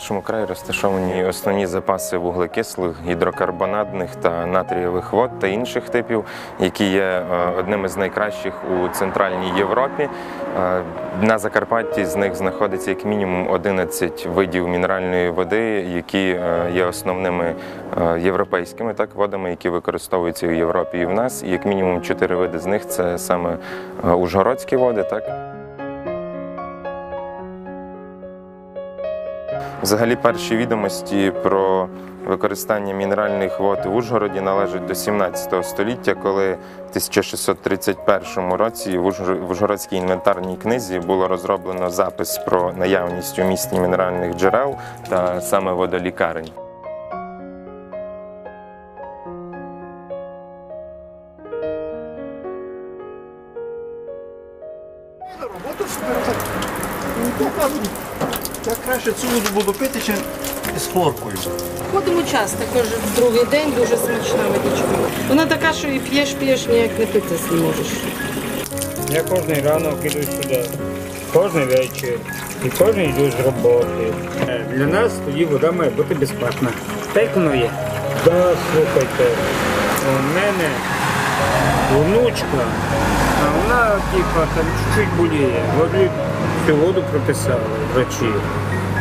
нашому краї розташовані основні запаси вуглекислих, гідрокарбонатних та натрієвих вод та інших типів, які є е, одними з найкращих у Центральній Європі. Е, На Закарпатті з них знаходиться як мінімум 11 видів мінеральної води, які е, є основними європейськими так, водами, які використовуються в Європі і в нас. І як мінімум 4 види з них це саме ужгородські води. Так. Взагалі, перші відомості про використання мінеральних вод в Ужгороді належать до 17 століття, коли в 1631 році в Ужгородській інвентарній книзі було розроблено запис про наявність у місті мінеральних джерел та саме водолікарень. Роботу так краще цю воду буду пити, чи з хлоркою. Ходимо час, також в другий день дуже смачна водичка. Вона така, що і п'єш, п'єш, ніяк не пити не можеш. Я кожний ранок іду сюди, кожен вечір і кожен йду з роботи. Е, Для нас тоді вода має бути безплатна. Так воно є. Да, слухайте, у мене внучка, а вона типа там чуть-чуть боліє. Воду воду прописали врачі.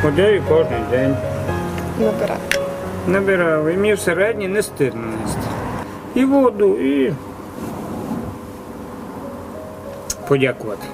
Ходив кожен день. Набирав. Набирав. І мені середній не стидно нести. І воду, і подякувати.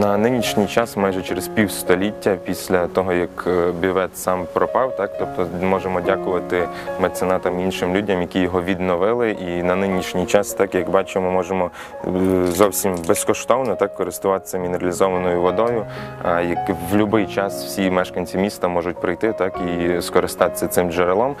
На нинішній час, майже через півстоліття після того, як е, бівет сам пропав, так тобто можемо дякувати меценатам іншим людям, які його відновили. І на нинішній час, так як бачимо, можемо е, зовсім безкоштовно так користуватися мінералізованою водою. А як в будь-який час всі мешканці міста можуть прийти так і скористатися цим джерелом.